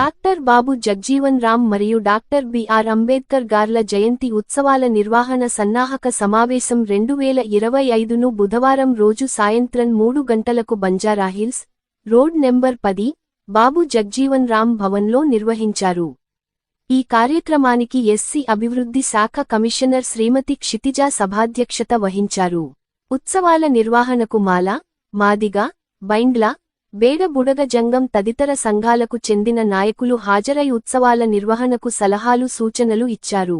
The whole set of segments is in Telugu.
డాక్టర్ బాబు జగ్జీవన్ రామ్ మరియు డాక్టర్ బిఆర్ అంబేద్కర్ గార్ల జయంతి ఉత్సవాల నిర్వహణ సన్నాహక సమావేశం రెండు వేల ఇరవై ఐదును బుధవారం రోజు సాయంత్రం మూడు గంటలకు బంజారాహిల్స్ రోడ్ నెంబర్ పది బాబు జగ్జీవన్ రామ్ భవన్లో నిర్వహించారు. ఈ కార్యక్రమానికి ఎస్సీ అభివృద్ధి శాఖ కమిషనర్ శ్రీమతి క్షితిజా సభాధ్యక్షత వహించారు. ఉత్సవాల నిర్వహణకు మాల మాదిగ బైండ్ల బేడ బుడగ జంగం తదితర సంఘాలకు చెందిన నాయకులు హాజరై ఉత్సవాల నిర్వహణకు సలహాలు సూచనలు ఇచ్చారు.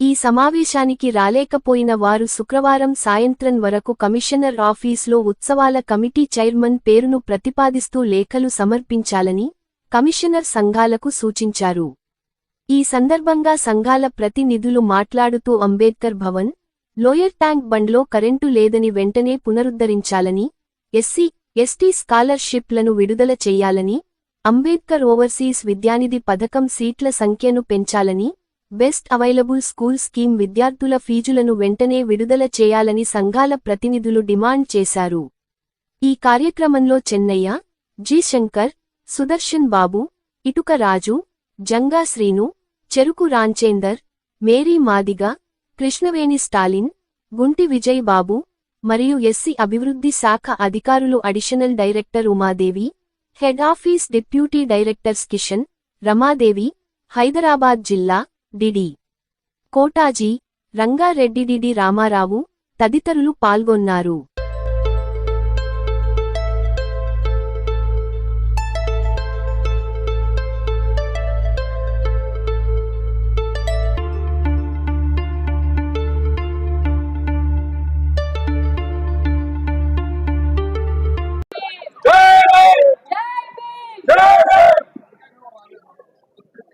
ఈ సమావేశానికి రాలేకపోయిన వారు శుక్రవారం సాయంత్రం వరకు కమిషనర్ ఆఫీస్లో ఉత్సవాల కమిటీ చైర్మన్ పేరును ప్రతిపాదిస్తూ లేఖలు సమర్పించాలని కమిషనర్ సంఘాలకు సూచించారు. ఈ సందర్భంగా సంఘాల ప్రతినిధులు మాట్లాడుతూ అంబేద్కర్ భవన్ లోయర్ ట్యాంక్ బండ్లో కరెంటు లేదని వెంటనే పునరుద్ధరించాలని ఎస్సీ ఎస్టీ స్కాలర్షిప్లను విడుదల చేయాలని అంబేద్కర్ ఓవర్సీస్ విద్యానిధి పథకం సీట్ల సంఖ్యను పెంచాలని బెస్ట్ అవైలబుల్ స్కూల్ స్కీమ్ విద్యార్థుల ఫీజులను వెంటనే విడుదల చేయాలని సంఘాల ప్రతినిధులు డిమాండ్ చేశారు. ఈ కార్యక్రమంలో Chennaiah G Shankar Sudarshan Babu Ituka Raju Janga Srinu Cheruku Ramchander Mary Madiga Krishnaveni Stalin Gunti Vijay Babu మరియు ఎస్సీ అభివృద్ధి శాఖ అధికారులు additional director Umadevi head office deputy directors Kishan Ramadevi Hyderabad జిల్లా D D Kotaji Rangareddy D D Ramarao తదితరులు పాల్గొన్నారు.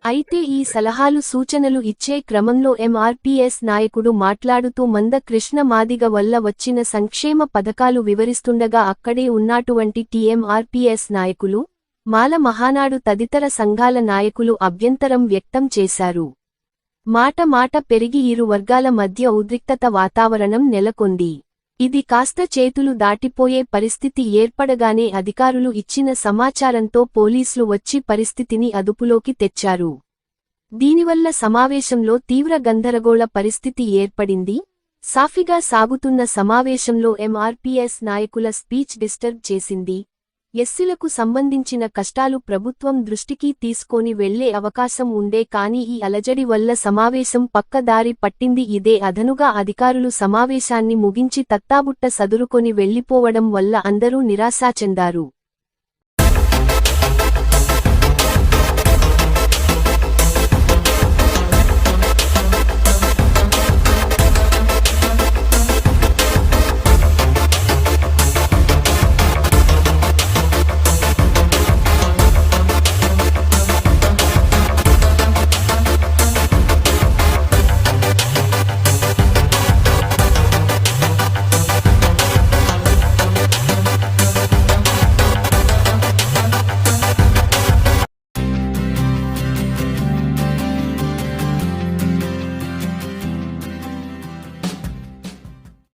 అయితే ఈ సలహాలు సూచనలు ఇచ్చే క్రమంలో ఎంఆర్పీఎస్ నాయకుడు మాట్లాడుతూ మంద కృష్ణ మాదిగ వల్ల వచ్చిన సంక్షేమ పథకాలు వివరిస్తుండగా అక్కడే ఉన్నటువంటి టీఎంఆర్పీఎస్ నాయకులు మాల మహానాడు తదితర సంఘాల నాయకులు అభ్యంతరం వ్యక్తం చేశారు. మాట మాట పెరిగి ఇరు వర్గాల మధ్య ఉద్రిక్తత వాతావరణం నెలకొంది. ఇది కాస్త చేతులు దాటిపోయే పరిస్థితి ఏర్పడగానే అధికారులు ఇచ్చిన సమాచారంతో పోలీసులు వచ్చి పరిస్థితిని అదుపులోకి తెచ్చారు. దీనివల్ల సమావేశంలో తీవ్ర గందరగోళ పరిస్థితి ఏర్పడింది. సాఫీగా సాగుతున్న సమావేశంలో ఎంఆర్పీఎస్ నాయకుల స్పీచ్ డిస్టర్బ్ చేసింది. ఎస్సీలకు సంబంధించిన కష్టాలు ప్రభుత్వం దృష్టికి తీసుకొని వెళ్ళే అవకాశం ఉండే కానీ ఈ అలజడి వల్ల సమావేశం పక్కదారి పట్టింది. ఇదే అదనుగా అధికారులు సమావేశాన్ని ముగించి తత్తాబుట్ట సదురుకొని వెళ్ళిపోవడం వల్ల అందరూ నిరాశా చెందారు.